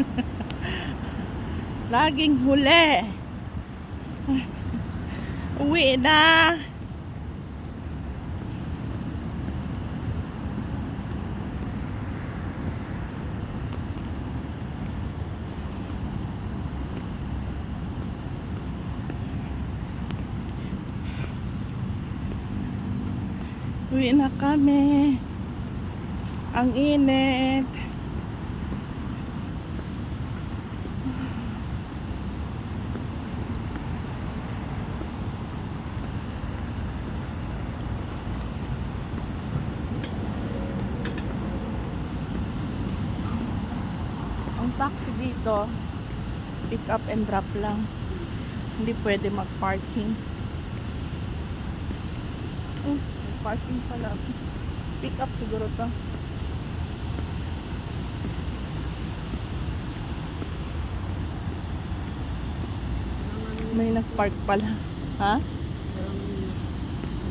Laging huli. Uwi na. Uwi na kami. Ang init. Ang taxi dito, pick up and drop lang. Hindi pwede mag-parking. Oh, may parking pala. Pick up siguro to. May nag-park pala. Ha?